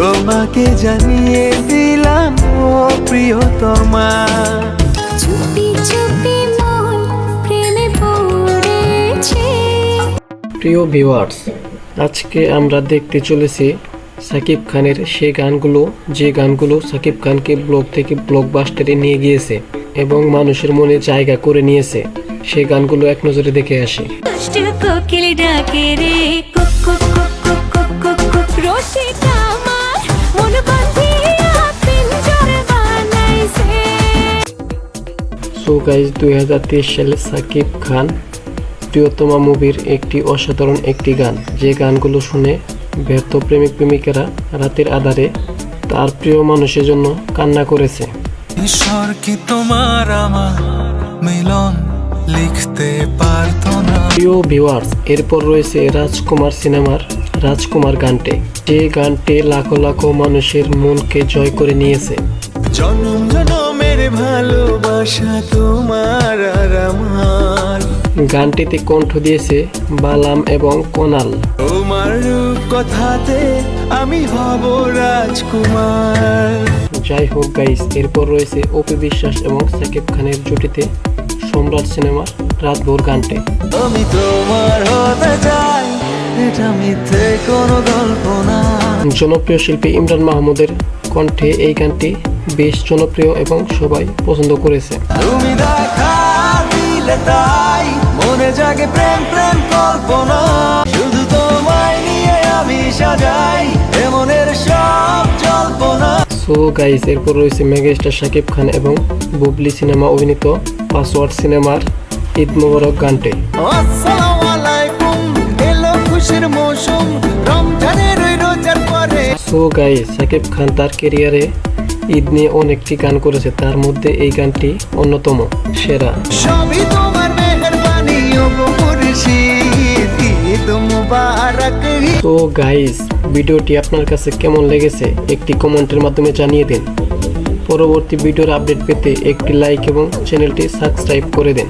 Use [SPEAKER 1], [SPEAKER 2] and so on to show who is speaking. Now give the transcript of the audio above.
[SPEAKER 1] তোমাকে জানিয়ে দিলাম ও প্রিয়তমা।
[SPEAKER 2] চুপি চুপি মন প্রেমে পড়েছে।
[SPEAKER 3] প্রিয় ভিউয়ার্স আজকে আমরা দেখতে চলেছি সাকিব খানের সে গানগুলো যে গানগুলো সাকিব খানকে ব্লগ থেকে ব্লকবাস্টারে নিয়ে গিয়েছে এবং মানুষের মনে জায়গা করে নিয়েছে সে গানগুলো এক নজরে দেখে আসি।
[SPEAKER 2] কোকিল ডাকে রে
[SPEAKER 3] সো গাইজ দুই হাজার তেইশ সালে সাকিব খান প্রিয়তমা মুভির একটি অসাধারণ একটি গান। যে গানগুলো শুনে ব্যর্থ প্রেমিক প্রেমিকেরা রাতের আধারে তার প্রিয় মানুষের জন্য কান্না করেছে।
[SPEAKER 1] ঈশ্বর কি তোমার আমার মিলন লিখতে পারতো না?
[SPEAKER 3] প্রিয় ভিউয়ার্স এরপর রয়েছে রাজকুমার সিনেমার রাজকুমার গানটি। যে গানটি লাখো লাখো মানুষের মনকে জয় করে নিয়েছে।
[SPEAKER 1] জনম জনমের ভালোবাসা তোমার আর আমার।
[SPEAKER 3] গানটিতে কণ্ঠ দিয়েছে বালাম এবং কোনাল।
[SPEAKER 1] তোমার রূপ কথাতে আমি হব রাজকুমার।
[SPEAKER 3] যাই হোক গাইস এরপর রয়েছে অপি বিশ্বাস এবং সাকিব খানের জুটিতে সম্রাট সিনেমার রাতভোর গানটি।
[SPEAKER 1] আমি তোমার হতে চাই এটা মিথ্যে কোনো
[SPEAKER 3] জনপ্রিয় শিল্পী ইমরান মাহমুদের কণ্ঠে এই গানটি বেশ জনপ্রিয় এবং সবাই পছন্দ করেছে।
[SPEAKER 1] তুমি দেখা দিলে তাই মনে জাগে প্রেম প্রেম কল্পনা। শুধু তোমায় নিয়ে আমি সাজাই এমনের সব জল্পনা।
[SPEAKER 3] সো গাইস এরপর রয়েছে মেগাস্টার শাকিব খান এবং বুবলি সিনেমা অভিনীত পাসওয়ার্ড সিনেমার ঈদ মোবারক গানটি।
[SPEAKER 1] আসসালামু আলাইকুম এলো খুশির মৌসুম রমজানের রোজার পরে।
[SPEAKER 3] সো গাইস শাকিব খান তার কেরিয়ারে ঈদ নিয়ে অনেকটি গান করেছে তার মধ্যে এই গানটি অন্যতম সেরা।
[SPEAKER 1] সবই তোমার
[SPEAKER 3] তো গাইস ভিডিওটি আপনার কাছে কেমন লেগেছে একটি কমেন্টের মাধ্যমে জানিয়ে দিন। পরবর্তী ভিডিওর আপডেট পেতে একটি লাইক এবং চ্যানেলটি সাবস্ক্রাইব করে দিন।